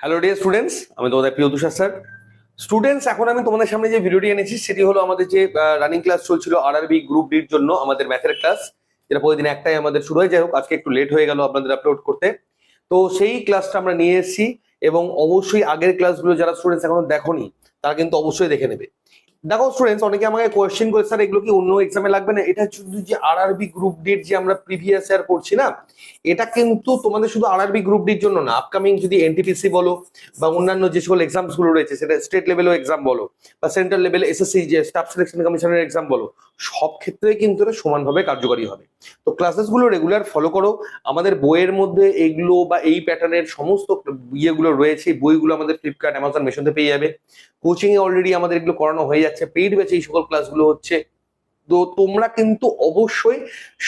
Hello dear students আমি তোমাদের প্রিয় তুষার স্যার। স্টুডেন্টস এখন আমি তোমাদের সামনে যে ভিডিওটি এনেছি, সেটি হলো আমাদের যে রানিং ক্লাস চলছিল আর আরআরবি গ্রুপ ডির জন্য আমাদের ম্যাথের ক্লাস যেটা প্রতিদিন একটাই আমাদের শুরু হয়ে। যাই হোক, আজকে একটু লেট হয়ে গেল আপনাদের আপলোড করতে। তো সেই ক্লাসটা আমরা নিয়ে এসেছি এবং অবশ্যই আগের ক্লাসগুলো যারা স্টুডেন্টস এখনও দেখোনি, তারা কিন্তু অবশ্যই দেখে নেবে। দেখো স্টুডেন্টস অনেকে আমাকে কোয়েশ্চেন করে, স্যার, এগুলো কি অন্য এক্সামে লাগবে না? এটা শুধু যে আরআরবি গ্রুপ ডির যে আমরা প্রিভিয়াস ইয়ার করছি না, এটা কিন্তু তোমাদের শুধু আরআরবি গ্রুপ ডির জন্য না আপকামিং যদি এনটিপিসি বলো বা অন্যান্য যে সকল এক্সামসগুলো রয়েছে, সেটা স্টেট লেভেলও এক্সাম বলো বা সেন্ট্রাল লেভেল এসএসসি যে স্টাফ সিলেকশন কমিশনের এক্সাম বলো, সব ক্ষেত্রে কিন্তু এটা সমানভাবে কার্যকরী হবে। তো ক্লাসেসগুলো রেগুলার ফলো করো, আমাদের বইয়ের মধ্যে এগুলো বা এই প্যাটার্নের সমস্ত ইয়েগুলো রয়েছে, বইগুলো আমাদের ফ্লিপকার্ট অ্যামাজন মেশোতে পেয়ে যাবে। কোচিং এ অলরেডি আমাদের এগুলো করানো হয়ে যাচ্ছে পেইড ব্যাচে এই সকল ক্লাসগুলো হচ্ছে। তো তোমরা কিন্তু অবশ্যই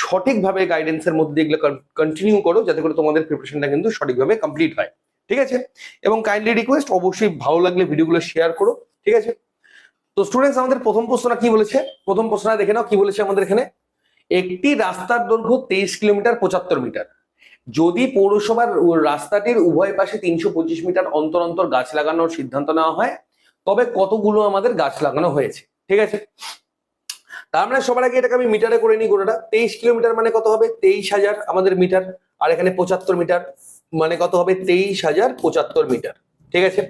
সঠিকভাবে গাইডেন্সের মধ্যে এগুলো কন্টিনিউ করো, যাতে করে তোমাদের প্রিপারেশনটা কিন্তু সঠিকভাবে কমপ্লিট হয়। ঠিক আছে? এবং কাইন্ডলি রিকোয়েস্ট অবশ্যই ভালো লাগলে ভিডিওগুলো শেয়ার করো। ঠিক আছে? তো স্টুডেন্টস আমাদের প্রথম প্রশ্নটা কি বলেছে? প্রথম প্রশ্নটা দেখে নাও, কি বলেছে আমাদের এখানে? একটি রাস্তার দৈর্ঘ্য তেইশ কিলোমিটার, পঁচাত্তর মিটার। যদি পৌরসভার রাস্তাটির উভয় পাশে তিনশো পঁচিশ মিটার অন্তর অন্তর গাছ লাগানোর সিদ্ধান্ত নেওয়া হয় তবে কতগুলো আমাদের গাছ লাগানো হয়েছে, ঠিক আছে? তার মানে সবার আগে এটাকে আমি মিটারে করে নিই গোটাটা। তেইশ কিলোমিটার মানে কত হবে? তেইশ হাজার আমাদের মিটার আর এখানে পঁচাত্তর মিটার মানে কত হবে? তেইশ হাজার পঁচাত্তর মিটার ঠিক আছে?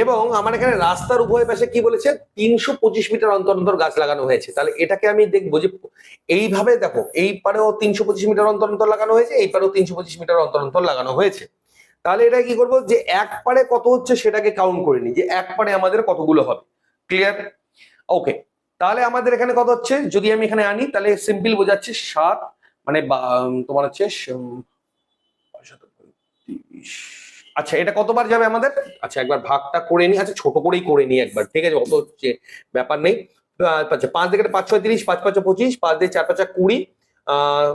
এবং আমার এখানে রাস্তার উভয় পাশে কি বলেছে? তিনশো পঁচিশ মিটার অন্তর অন্তর গাছ লাগানো হয়েছে। তাহলে এটাকে আমি দেখব যে এইভাবে দেখো, এই পারেও তিনশো পঁচিশ মিটার অন্তর অন্তর লাগানো হয়েছে, এই পারেও তিনশো পঁচিশ মিটার অন্তর অন্তর লাগানো হয়েছে। তাহলে এটা কি করব? যে এক পারে কত হচ্ছে সেটাকে কাউন্ট করে নিই। যে এক পারে আমাদের কতগুলো হবে। ক্লিয়ার ওকে তাহলে আমাদের এখানে কত হচ্ছে? যদি আমি এখানে আনি তাহলে সিম্পল বোঝাচ্ছে সাত মানে তোমার হচ্ছে। আচ্ছা এটা কতবার যাবে আমাদের? আচ্ছা একবার ভাগটা করে নি আচ্ছা ছোট করেই করে নি একবার। ঠিক আছে অত হচ্ছে ব্যাপার নেই। আচ্ছা পাঁচ দিকে পাঁচ ছয় তিরিশ পাঁচ পাঁচ পঁচিশ পাঁচ দিয়ে চার পাঁচা কুড়ি আহ,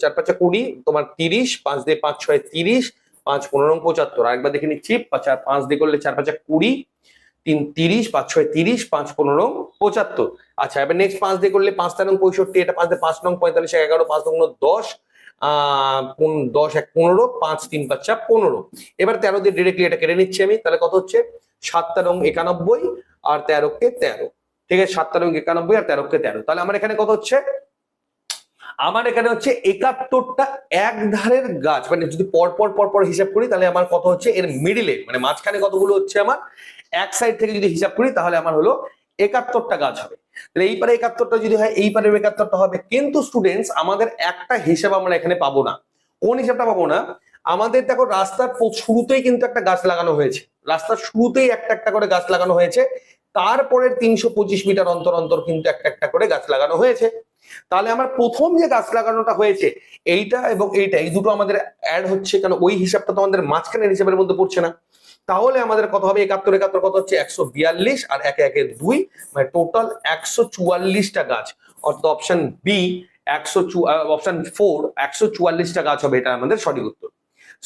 চার পাঁচা কুড়ি তোমার তিরিশ পাঁচ দিয়ে পাঁচ ছয় তিরিশ পাঁচ পনেরো পঁচাত্তর। আরেকবার দেখে নিচ্ছি, পাঁচ আর পাঁচ দিয়ে করলে চার, পাঁচা কুড়ি, তিন তিরিশ, পাঁচ ছয় তিরিশ, পাঁচ পনেরো পঁচাত্তর। আচ্ছা এবার নেক্সট পাঁচ দিয়ে করলে পাঁচ তেরো পঁয়ষট্টি, এটা পাঁচ দিয়ে পাঁচ নং পঁয়তাল্লিশ এগারো, পাঁচ নং দশ দশ এক পনেরো, পাঁচ তিন পাঁচা পনেরো। এবার তেরো দিয়ে ডিরেক্টলি এটা কেটে নিচ্ছি আমি, তাহলে কত হচ্ছে? সাত তেরো একানব্বই আর তেরোকে তেরো। ঠিক আছে, সাতটা রং একানব্বই আর তেরোকে তেরো। তাহলে আমার এখানে কত হচ্ছে? আমার এখানে হচ্ছে একাত্তরটা এক ধারের গাছ মানে যদি পরপর পর পর পর হিসাব করি, তাহলে আমার কত হচ্ছে? এর মিডিলে মানে মাঝখানে কতগুলো হচ্ছে আমার? এক সাইড থেকে যদি হিসাব করি, তাহলে আমার হলো একাত্তরটা গাছ হবে। তাহলে এই পারে একাত্তরটা যদি হয়, এই পারে একাত্তরটা হবে। কিন্তু স্টুডেন্টস আমাদের একটা হিসাব আমরা এখানে পাবো না। কোন হিসাবটা পাবো না? আমাদের দেখো, রাস্তার শুরুতেই কিন্তু একটা গাছ লাগানো হয়েছে। রাস্তার শুরুতেই একটা একটা করে গাছ লাগানো হয়েছে। তারপরের তিনশো পঁচিশ মিটার অন্তর অন্তর কিন্তু একটা একটা করে গাছ লাগানো হয়েছে। তাহলে আমার প্রথম যে গাছ লাগানোটা হয়েছে, এইটা এবং এইটা, এই দুটো আমাদের অ্যাড হচ্ছে কেন? ওই হিসাবটা তো আমাদের মাঝখানের হিসাবের মধ্যে পড়ছে না। তাহলে আমাদের কত হবে? একাত্তর একাত্তর কত হচ্ছে? একশো বিয়াল্লিশ আর একে একে দুই মানে টোটাল একশো চুয়াল্লিশটা গাছ। অর্থাৎ অপশন বি একশো অপশন ফোর একশো চুয়াল্লিশটা গাছ হবে, এটা আমাদের সঠিক উত্তর।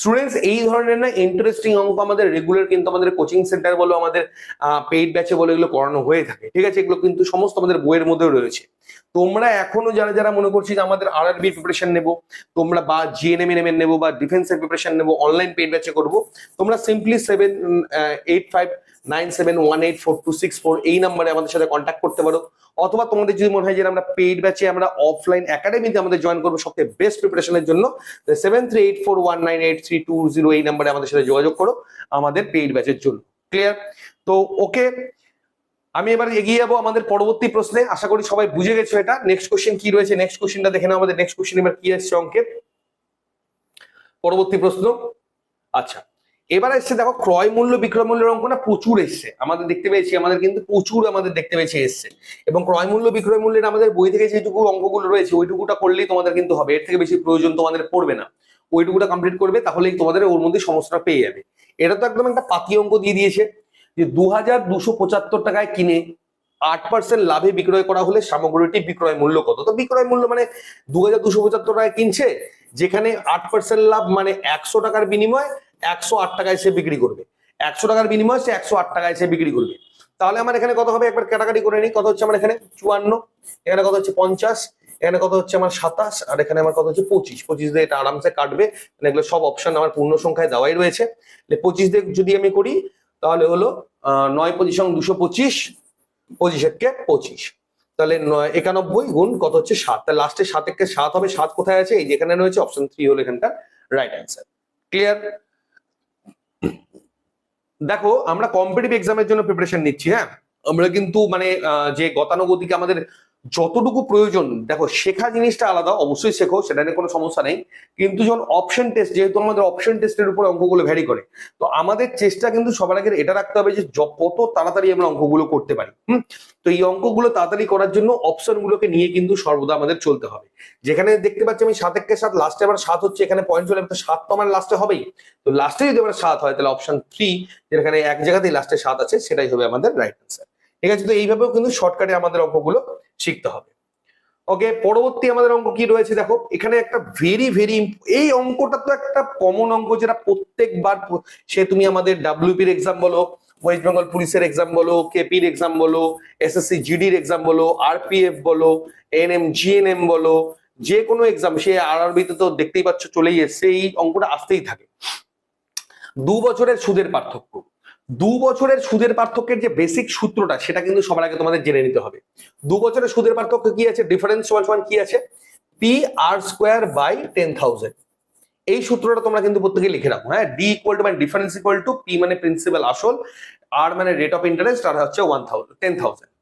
স্টুডেন্টস এই ধরনের না ইন্টারেস্টিং অঙ্ক আমাদের রেগুলার কিন্তু আমাদের কোচিং সেন্টার বলো, আমাদের পেইড ব্যাচে বলে, এগুলো করানো হয়ে থাকে। ঠিক আছে? এগুলো কিন্তু সমস্ত আমাদের বইয়ের মধ্যেও রয়েছে। তোমরা এখনও যারা যারা মনে করছি যে আমাদের আর আরবি প্রিপারেশন নেব, তোমরা বা জিএনএম এনএম নেব, বা ডিফেন্সের প্রিপারেশন নেব অনলাইন পেইড ব্যাচে করব, তোমরা simply seven eight five nine seven one eight four two six four এই নাম্বারে আমাদের সাথে কন্ট্যাক্ট করতে পারো। অথবা তোমাদের যদি মনে হয় যে আমরা পেইড ব্যাচে আমরা অফলাইন একাডেমিতে আমাদের জয়েন করব সবচেয়ে বেস্ট প্রিপারেশনের জন্য seven three eight four one nine eight three two zero এই নাম্বারে আমাদের সাথে যোগাযোগ করো আমাদের পেইড ব্যাচের জন্য। ক্লিয়ার তো ওকে আমি এবার এগিয়ে যাব আমাদের পরবর্তী প্রশ্নে। আশা করি সবাই বুঝে গেছো এটা। নেক্সট কোশ্চেন কি রয়েছে? নেক্সট কোশ্চেনটা দেখে নাও আমাদের। নেক্সট কোশ্চেন এবার কি আসছে অঙ্কের? পরবর্তী প্রশ্ন। আচ্ছা এবার এসছে, দেখো, ক্রয় মূল্য, বিক্রয় মূল্যের অঙ্ক না প্রচুর এসছে। আমাদের দেখতে পেয়েছি, আমাদের কিন্তু প্রচুর আমাদের দেখতে পেয়েছি এসছে। এবং ক্রয় মূল্য, বিক্রয় মূল্যের আমাদের বই থেকে যেটুকু অঙ্কগুলো রয়েছে, ওইটুকুটা করলেই তোমাদের কিন্তু হবে। এর থেকে বেশি প্রয়োজন তোমাদের পড়বে না। ওইটুকুটা কমপ্লিট করবে, তাহলেই তোমাদের ওর মধ্যে সমস্যাটা পেয়ে যাবে। এটা তো একদম একটা পাতি অঙ্ক দিয়ে দিয়েছে, যে দু টাকায় কিনে আট পার্সেন্ট লাভে বিক্রয় করা হলে সামগ্রীটি বিক্রয় মূল্য কত? তো বিক্রয় মূল্য মানে দু হাজার দুশো পঁচাত্তর টাকায় কিনছে, যেখানে আট পার্সেন্ট লাভ মানে একশো টাকার বিনিময়ে একশো আট টাকায় সে বিক্রি করবে। একশো টাকার বিনিময়ে সে একশো আট টাকায় সে বিক্রি করবে। তাহলে আমার এখানে কত হবে? একবার কাটাকাটি করে নিই। কত হচ্ছে আমার এখানে? চুয়ান্ন। এখানে কত হচ্ছে? পঞ্চাশ। এখানে কত হচ্ছে আমার সাতাশ? আর এখানে আমার কত হচ্ছে? পঁচিশ। পঁচিশ দিয়ে এটা আরামসে কাটবে। মানে এগুলো সব অপশন আমার পূর্ণ সংখ্যায় দেওয়াই রয়েছে। পঁচিশ দিয়ে যদি আমি করি, তাহলে হলো নয় পঁচিশ দুশো পঁচিশ পঁচিশ একে পঁচিশ। তাহলে একানব্বই গুণ কত হচ্ছে? সাত। তাহলে লাস্টে সাত একে সাত হবে। সাত কোথায় আছে? এই যেখানে রয়েছে অপশন থ্রি হলো এখানকার রাইট অ্যান্সার ক্লিয়ার দেখো আমরা কম্পিটিভ এক্সামের জন্য প্রিপারেশন নিচ্ছি হ্যাঁ? আমরা কিন্তু মানে যে গতানুগতিক আমাদের যতটুকু প্রয়োজন, দেখো শেখা জিনিসটা আলাদা, অবশ্যই শেখো, সেটা নিয়ে কোনো সমস্যা নেই। কিন্তু যখন অপশন টেস্ট যেহেতু আমাদের অপশন টেস্টের উপর অঙ্কগুলো ভ্যারি করে, তো আমাদের চেষ্টা কিন্তু সবার আগে এটা রাখতে হবে যে কত তাড়াতাড়ি আমরা অঙ্কগুলো করতে পারি, হুম? তো এই অঙ্কগুলো তাড়াতাড়ি করার জন্য অপশনগুলোকে নিয়ে কিন্তু সর্বদা আমাদের চলতে হবে। যেখানে দেখতে পাচ্ছি আমি সাত একে সাত লাস্টে আমার সাত হচ্ছে, এখানে পয়েন্ট চলে তো সাত তো আমার লাস্টে হবেই। তো লাস্টে যদি আমার সাত হয়, তাহলে অপশন থ্রি যেখানে এক জায়গাতেই লাস্টে সাত আছে, সেটাই হবে আমাদের রাইট অ্যান্সার ঠিক আছে? তো এইভাবেও কিন্তু শর্টকাটে আমাদের অঙ্কগুলো শিখতে হবে। ওকে পরবর্তী আমাদের অঙ্ক কি রয়েছে দেখো? এখানে একটা ভেরি ভেরি এই অঙ্কটা তো একটা কমন অঙ্ক যেটা প্রত্যেকবার সে তুমি আমাদের ডাব্লিউপির এক্সাম বলো ওয়েস্ট বেঙ্গল পুলিশের এক্সাম বলো কেপির এক্সাম বলো এসএসসি জিডির এক্সাম বলো আরপিএফ বলো এনএম জিএনএম বলো যে কোনো এক্সাম সে আর আরআরবিতে তো দেখতেই পাচ্ছ চলেই এসছে, এই অঙ্কটা আসতেই থাকে। দু বছরের সুদের পার্থক্য। দু বছরের সুদের পার্থক্যের যে বেসিক সূত্রটা, সেটা কিন্তু সবার আগে তোমাদের জেনে নিতে হবে। দু বছরের সুদের পার্থক্য কি আছে? ডিফারেন্স ওয়ান ওয়ান কি আছে? P R square by ten thousand এই সূত্রটা তোমরা কিন্তু প্রত্যেকে লিখে রাখো হ্যাঁ? ডি ইকুয়াল টু মানে ডিফারেন্স ইকুয়াল টু পি মানে প্রিন্সিপাল আসল আর মানে রেট অফ ইন্টারেস্ট আর হচ্ছে ওয়ান থাউজেন্ড টেন থাউজেন্ড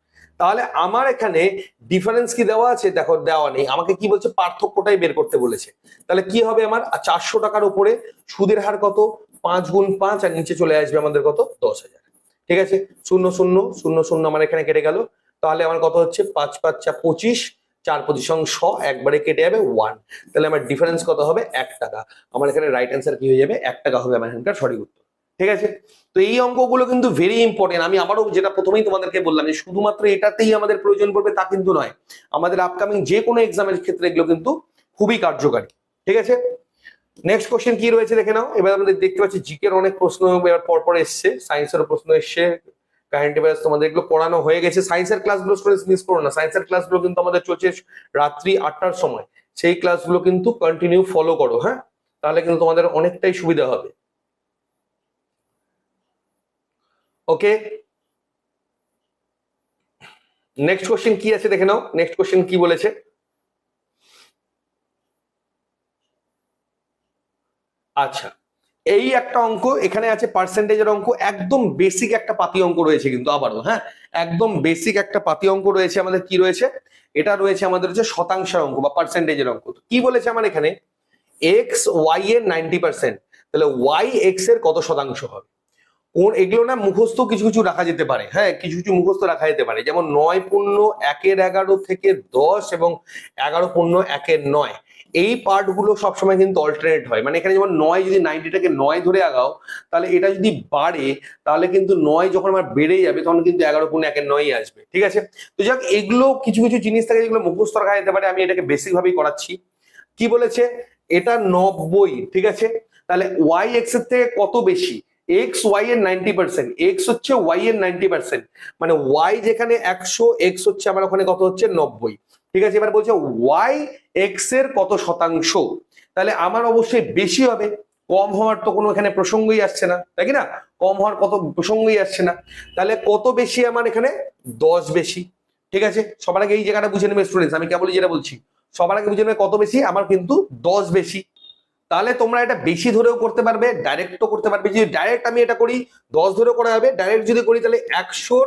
তাহলে আমার এখানে ডিফারেন্স কি দেওয়া আছে? দেখো, দেওয়া নেই। আমাকে কি বলছে? পার্থক্যটাই বের করতে বলেছে। তাহলে কি হবে আমার? চারশো টাকার উপরে সুদের হার কত? পাঁচ গুণ পাঁচ আর নিচে চলে আসবে আমাদের কত? দশ হাজার। ঠিক আছে? শূন্য শূন্য শূন্য শূন্য আমার এখানে কেটে গেল। তাহলে আমার কত হচ্ছে? পাঁচ পাঁচ চা পঁচিশ। চার পঁচিশ শ একবারে কেটে যাবে ওয়ান তাহলে আমার ডিফারেন্স কত হবে? এক টাকা। আমার এখানে রাইট অ্যান্সার কি হয়ে যাবে? এক টাকা হবে আমার এখানকার সঠিক উত্তর। ঠিক আছে? তো এই অঙ্কগুলো কিন্তু ভেরি ইম্পর্টেন্ট আমি আবারও যেটা প্রথমেই তোমাদেরকে বললাম যে শুধুমাত্র এটাতেই আমাদের প্রয়োজন পড়বে, তা কিন্তু নয়। আমাদের আপকামিং যে কোনো এক্সামের ক্ষেত্রে এগুলো কিন্তু খুবই কার্যকারী। ঠিক আছে? নেক্সট কোশ্চেন কি রয়েছে দেখে নাও। এবার আমাদের দেখতে পাচ্ছি জিকের অনেক প্রশ্ন এবার পরপর এসছে। সায়েন্সের প্রশ্ন এসছে। কারেন্ট অ্যাফেয়ার্স তোমাদের এগুলো পড়ানো হয়ে গেছে। সায়েন্সের ক্লাসগুলো স্টুডেন্টস মিস করো না। সায়েন্সের ক্লাসগুলো কিন্তু আমাদের চলছে রাত্রি আটটার সময়। সেই ক্লাসগুলো কিন্তু কন্টিনিউ ফলো করো হ্যাঁ? তাহলে কিন্তু তোমাদের অনেকটাই সুবিধা হবে। ওকে নেক্সট কোশ্চেন কি আছে দেখে নাও। নেক্সট কোশ্চেন কি বলেছে? আচ্ছা এই একটা অঙ্ক, এখানে আছে পার্সেন্টেজের অঙ্ক, একদম বেসিক একটা পাতি অঙ্ক রয়েছে কিন্তু আবারও হ্যাঁ? একদম বেসিক একটা পাতি অঙ্ক রয়েছে আমাদের, কি রয়েছে? এটা রয়েছে আমাদের হচ্ছে শতাংশের অঙ্ক বা পার্সেন্টেজের অঙ্ক। কি বলেছে আমার এখানে? এক্স ওয়াই এর নাইনটি পার্সেন্ট তাহলে ওয়াই এক্সের কত শতাংশ হবে? কোন, এগুলো না মুখস্থ কিছু কিছু রাখা যেতে পারে হ্যাঁ? কিছু কিছু মুখস্থ রাখা যেতে পারে, যেমন নয় পূর্ণ একের এগারো থেকে দশ এবং এগারো পূর্ণ একের নয়। এই পার্টগুলো সবসময় কিন্তু অল্টারনেট হয়। মানে এখানে যেমন নয় যদি নাইনটিটাকে নয় ধরে আগাও, তাহলে এটা যদি বাড়ে, তাহলে কিন্তু নয় যখন আমার বেড়ে যাবে, তখন কিন্তু এগারো পূর্ণ একের নয়ই আসবে। ঠিক আছে? তো যাক, এগুলো কিছু কিছু জিনিস থাকে যেগুলো মুখস্থ রাখা যেতে পারে, আমি এটাকে বেসিক ভাবেই করাচ্ছি। কি বলেছে? এটা নব্বই, ঠিক আছে? তাহলে ওয়াই এক্সের থেকে কত বেশি? এক্স ওয়াই এর নাইনটি পার্সেন্ট এক্স হচ্ছে ওয়াই এর নাইনটি পার্সেন্ট মানে ওয়াই যেখানে একশো এক্স হচ্ছে আমার ওখানে কত হচ্ছে? নব্বই। ঠিক আছে, এবার বলছে ওয়াই এক্সের কত শতাংশ? তাহলে আমার অবশ্যই বেশি হবে। কম হওয়ার তো কোনো এখানে প্রসঙ্গই আসছে না, তাই না? কম হওয়ার কত প্রসঙ্গই আসছে না। তাহলে কত বেশি আমার এখানে? দশ বেশি। ঠিক আছে? সবার আগে এই জায়গাটা বুঝে নেবে স্টুডেন্টস আমি কেবলই যেটা বলছি। সবার আগে বুঝে নেবে কত বেশি? আমার কিন্তু দশ বেশি। তাহলে তোমরা এটা বেশি ধরেও করতে পারবে ডাইরেক্টও করতে পারবে। যদি ডাইরেক্ট আমি এটা করি, দশ ধরেও করা যাবে। ডাইরেক্ট যদি করি, তাহলে একশোর,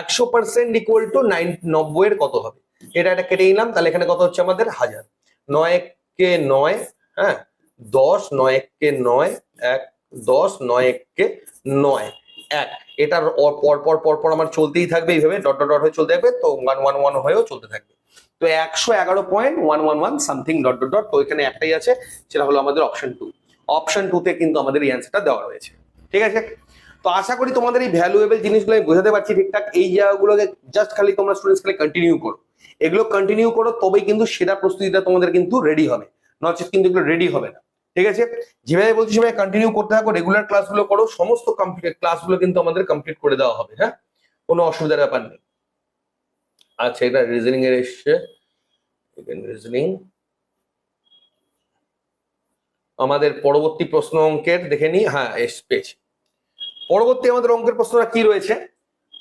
একশো পার্সেন্ট ইকুয়াল টু নাইন নব্বই এর কত হবে? এটা এটা কেটে নিলাম, তাহলে এখানে কত হচ্ছে আমাদের? হাজার। নয় কে নয় হ্যাঁ? দশ, নয় কে নয়, এক, দশ, নয় কে নয়, এক। এটার পর পর পর পর আমার চলতেই থাকবে এইভাবে, ডট ডট ডট হয়ে চলতে থাকবে, তো ওয়ান ওয়ান ওয়ান হয়েও চলতে থাকবে। তো একশো এগারো point one one one something dot dot dot, তো এখানে একটাই আছে, সেটা হলো আমাদের অপশন টু। অপশন টু তে কিন্তু আমাদের এই অ্যান্সারটা দেওয়া রয়েছে। ঠিক আছে? তো আশা করি তোমাদের এই ভ্যালুয়েবল জিনিসগুলো আমি বোঝাতে পারছি ঠিকঠাক। এই জায়গাগুলোকে জাস্ট খালি তোমরা স্টুডেন্টস খালি কন্টিনিউ করো। এগুলো কন্টিনিউ করো, তবেই কিন্তু সেরা প্রস্তুতিটা তোমাদের কিন্তু রেডি হবে। নচেত কিন্তু এগুলো রেডি হবে না। ঠিক আছে? যেভাবে বলছি সেভাবে কন্টিনিউ করতে থাকো রেগুলার ক্লাসগুলো করো, সমস্ত ক্লাসগুলো কিন্তু আমাদের কমপ্লিট করে দেওয়া হবে হ্যাঁ? কোনো অসুবিধার ব্যাপার নেই। আচ্ছা এটা রিজনিং এর এসছে। রিজনিং আমাদের পরবর্তী প্রশ্ন অঙ্কের, দেখে নি হ্যাঁ পেয়েছি। পরবর্তী আমাদের অঙ্কের প্রশ্নটা কি রয়েছে?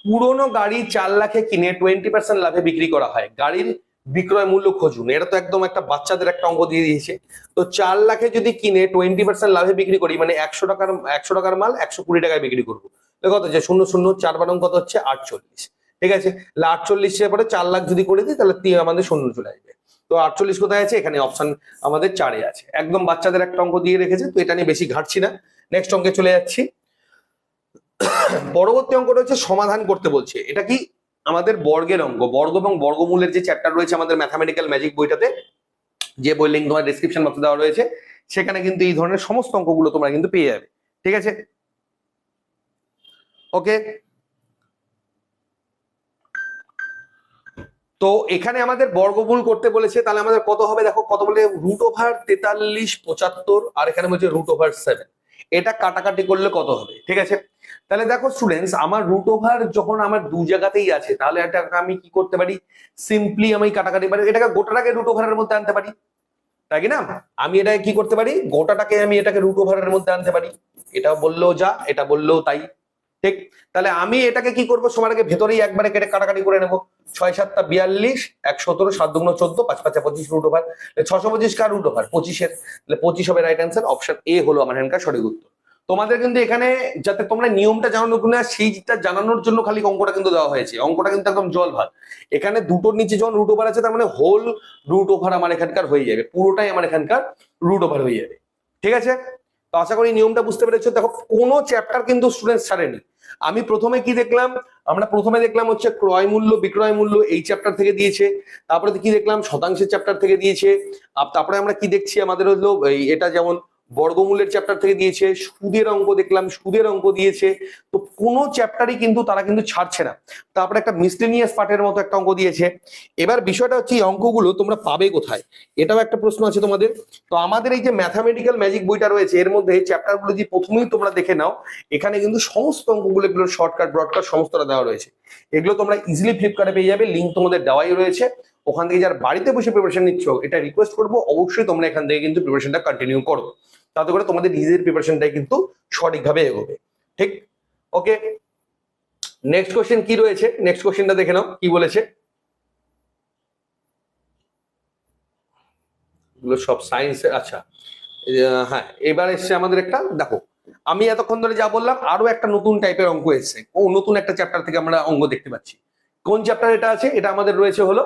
পুরনো গাড়ি চার লাখে কিনে টোয়েন্টি পার্সেন্ট লাভে বিক্রি করা হয়। গাড়ির বিক্রয় মূল্য খোঁজুন। এটা তো একদম একটা বাচ্চাদের একটা অঙ্ক দিয়ে দিয়েছে। তো চার লাখে যদি কিনে টোয়েন্টি পার্সেন্ট লাভে বিক্রি করি মানে একশো টাকার একশো টাকার মাল একশো কুড়ি টাকায় বিক্রি করব। কত যে শূন্য শূন্য, চার বারং কত হচ্ছে? আটচল্লিশ। ঠিক আছে? আটচল্লিশের পরে চার লাখ যদি করে দিই, তাহলে আমাদের শূন্য চলে আসবে। তো আটচল্লিশ কোথায় আছে? এখানে অপশন আমাদের চারে আছে। একদম বাচ্চাদের একটা অঙ্ক দিয়ে রেখেছে, তো এটা নিয়ে বেশি ঘাটছি না। নেক্সট অঙ্কে চলে যাচ্ছি। পরবর্তী অঙ্কটা হচ্ছে সমাধান করতে বলছে। এটা কি আমাদের বর্গের অঙ্ক? বর্গ এবং বর্গমূলের যে চ্যাপ্টার রয়েছে আমাদের ম্যাথামেটিক্যাল ম্যাজিক বইটাতে, যে বই লিঙ্ক তোমার ডিসক্রিপশন বক্সে দেওয়া রয়েছে, সেখানে কিন্তু এই ধরনের সমস্ত অঙ্কগুলো তোমরা কিন্তু পেয়ে যাবে। ঠিক আছে? ওকে তো এখানে আমাদের বর্গমূল করতে বলেছে, তাহলে আমাদের কত হবে? দেখো, কত বলে? রুট ওভার তেতাল্লিশ পঁচাত্তর, আর এখানে বলছে রুট ওভার সেভেন এটা কাটাকাটি করলে কত হবে? ঠিক আছে? তাহলে দেখো স্টুডেন্টস আমার রুট ওভার যখন আমার দু জায়গাতেই আছে, তাহলে এটাকে আমি কি করতে পারি? সিম্পলি আমি কাটাকাটি পারি এটাকে গোটাটাকে রুট ওভারের মধ্যে আনতে পারি। তাই না? আমি এটাকে কি করতে পারি? গোটাটাকে আমি এটাকে রুট ওভারের মধ্যে আনতে পারি। এটা বললেও যা, এটা বললেও তাই। ঠিক? তাহলে আমি এটাকে কি করব? সমানকে ভেতরেই একবারে কেটে কাটাকাটি করে নেব। ছয়, সাতটা, বিয়াল্লিশ এক সতেরো সাত দুগুণ চোদ্দ, পাঁচ, পাঁচা পঁচিশ রুট ওভার ছশো পঁচিশ কার রুট ওভার পঁচিশের। তাহলে পঁচিশ হবে রাইট অ্যান্সার অপশন এ হলো আমার এখানকার সঠিক উত্তর। তোমাদের কিন্তু এখানে যাতে তোমরা নিয়মটা জানানো না সেইটা জানানোর জন্য খালি অঙ্কটা কিন্তু দেওয়া হয়েছে। অঙ্কটা কিন্তু একদম জল ভাত। এখানে দুটোর নিচে যখন রুট ওভার আছে, তার মানে হোল রুট ওভার আমার এখানকার হয়ে যাবে। পুরোটাই আমার এখানকার রুট ওভার হয়ে যাবে। ঠিক আছে? তো আশা করি নিয়মটা বুঝতে পেরেছ। দেখো, কোনো চ্যাপ্টার কিন্তু স্টুডেন্ট ছাড়েনি। আমি প্রথমে কি দেখলাম? আমরা প্রথমে দেখলাম হচ্ছে ক্রয় মূল্য, বিক্রয় মূল্য এই চ্যাপ্টার থেকে দিয়েছে। তারপরে কি দেখলাম? শতাংশের চ্যাপ্টার থেকে দিয়েছে। তারপরে আমরা কি দেখছি? আমাদের হলো এটা যেমন বর্গমূলের চ্যাপ্টার থেকে দিয়েছে, সুদের অঙ্ক দেখলাম, সুদের অঙ্ক দিয়েছে। তো কোনো চ্যাপ্টারই কিন্তু তারা কিন্তু ছাড়ছে না। তারপরে একটা মিসলেনিয়াস পার্টের মতো একটা অঙ্ক দিয়েছে। এবার বিষয়টা হচ্ছে এই অঙ্কগুলো তোমরা পাবে কোথায়? এটাও একটা প্রশ্ন আছে তোমাদের। তো আমাদের এই যে ম্যাথামেটিক্যাল ম্যাজিক বইটা রয়েছে, এর মধ্যে চ্যাপ্টারগুলো যে প্রথমেই তোমরা দেখে নাও, এখানে কিন্তু সমস্ত অঙ্কগুলো এগুলো শর্টকাট ব্রডকাট সমস্তটা দেওয়া রয়েছে। এগুলো তোমরা ইজিলি ফ্লিপকার্টে পেয়ে যাবে লিঙ্ক তোমাদের দেওয়াই রয়েছে। ওখান থেকে যারা বাড়িতে বসে প্রিপারেশন নিচ্ছ, এটা রিকোয়েস্ট করব, অবশ্যই তোমরা এখান থেকে কিন্তু প্রিপারেশনটা কন্টিনিউ করো। তাতে করে তোমাদের নিজের প্রিপারেশনটাই কিন্তু সঠিকভাবে এগোবে। ঠিক? ওকে নেক্সট কোশ্চেন কি রয়েছে? নেক্সট কোশ্চেনটা দেখে নাও, কি বলেছে? এগুলো সব সায়েন্সের আচ্ছা। হ্যাঁ এবার এসছে আমাদের একটা, দেখো, আমি এতক্ষণ ধরে যা বললাম, আরও একটা নতুন টাইপের অঙ্ক এসছে। ও নতুন একটা চ্যাপ্টার থেকে আমরা অঙ্ক দেখতে পাচ্ছি। কোন চ্যাপ্টার এটা আছে? এটা আমাদের রয়েছে হলো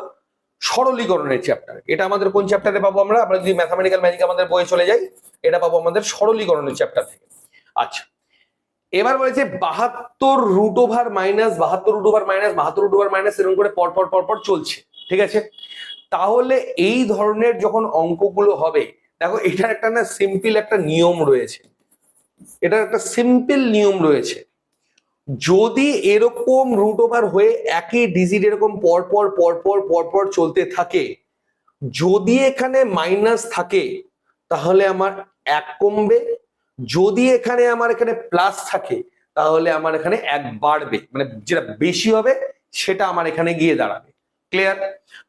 সরলীকরণের চ্যাপ্টার এটা আমাদের কোন চ্যাপ্টারে পাবো আমরা? আমরা যদি ম্যাথামেটিক্যাল ম্যাজিক আমাদের বইয়ে চলে যাই, এটা পাবো আমাদের সরলীকরণের চ্যাপ্টার থেকে। আচ্ছা এবার বলেছে বাহাত্তর রুট ওভার মাইনাস বাহাত্তর রুট ওভার মাইনাস বাহাত্তর রুট ওভার মাইনাস এরকম করে পরপর পরপর চলছে। ঠিক আছে? তাহলে এই ধরনের যখন অঙ্কগুলো হবে, দেখো এটার একটা না সিম্পল একটা নিয়ম রয়েছে। এটার একটা সিম্পল নিয়ম রয়েছে। যদি এরকম রুট ওভার হয়ে একই ডিজিট এরকম পরপর পরপর পরপর চলতে থাকে, যদি এখানে মাইনাস থাকে, তাহলে আমার এক কমবে। যদি এখানে আমার এখানে প্লাস থাকে, তাহলে আমার এখানে এক বাড়বে। মানে যেটা বেশি হবে, সেটা আমার এখানে গিয়ে দাঁড়াবে। ক্লিয়ার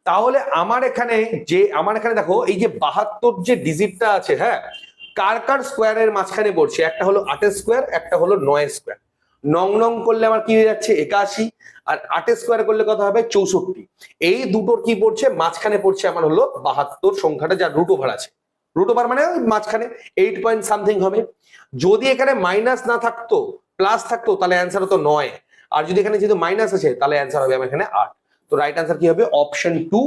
তাহলে আমার এখানে যে, আমার এখানে দেখো, এই যে বাহাত্তর যে ডিজিটটা আছে হ্যাঁ কার কার স্কোয়ারের মাঝখানে পড়ছে একটা হলো আটের স্কোয়ার একটা হলো নয় স্কোয়ার নং নং করলে আমার কি হয়ে যাচ্ছে? একাশি। আর আটের স্কোয়ার করলে কত হবে? চৌষট্টি। এই দুটোর কি পড়ছে? মাঝখানে পড়ছে আমার হলো বাহাত্তর সংখ্যাটা যার রুট ওভার আছে। রুট ওভার মানে মাঝখানে এইট পয়েন্ট সামথিং হবে। যদি এখানে মাইনাস না থাকতো প্লাস থাকতো, তাহলে অ্যান্সার হতো নয়। আর যদি এখানে যেহেতু মাইনাস আছে, তাহলে অ্যান্সার হবে আমার এখানে আট। তো রাইট অ্যান্সার কি হবে? অপশন টু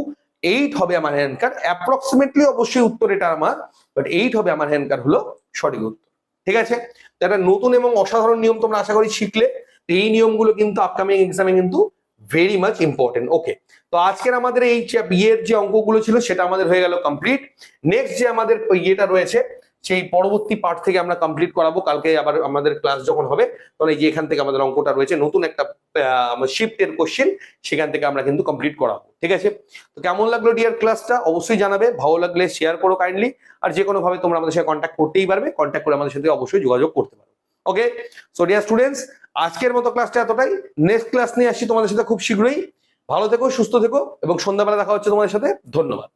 এইট হবে আমার হ্যান্ডকার অ্যাপ্রক্সিমেটলি অবশ্যই উত্তর এটা আমার বাট এইট হবে আমার হ্যান্ডকার হলো সঠিক উত্তর। ঠিক আছে? একটা নতুন এবং অসাধারণ নিয়ম তোমরা আশা করি শিখলে এই নিয়মগুলো কিন্তু আপকামিং এক্সামে কিন্তু ভেরি মাচ ইম্পর্টেন্ট ওকে তো আজকের আমাদের এই ইয়ের যে অঙ্কগুলো ছিল, সেটা আমাদের হয়ে গেল কমপ্লিট নেক্সট যে আমাদের ইয়েটা রয়েছে সেই পরবর্তী পার্ট থেকে আমরা কমপ্লিট করাবো। কালকে আবার আমাদের ক্লাস যখন হবে তখন এই যে এখান থেকে আমাদের অঙ্কটা রয়েছে। নতুন একটা শিফটের কোশ্চেন সেখান থেকে আমরা কিন্তু কমপ্লিট করাবো। ঠিক আছে? তো কেমন লাগল ডিয়ার ক্লাসটা অবশ্যই জানাবে। ভালো লাগলে শেয়ার করো কাইন্ডলি আর যে কোনো ভাবে তোমরা আমাদের সাথে কন্ট্যাক্ট করতেই পারবে কন্ট্যাক্ট করে আমাদের সাথে অবশ্যই যোগাযোগ করতে পারো। ওকে সো ডিয়ার স্টুডেন্টস আজকের মতো ক্লাসটা এতটাই। নেক্সট ক্লাস নিয়ে আসছি তোমাদের সাথে খুব শীঘ্রই। ভালো থেকো, সুস্থ থেকো, এবং সন্ধ্যাবেলা দেখা হচ্ছে তোমাদের সাথে। ধন্যবাদ।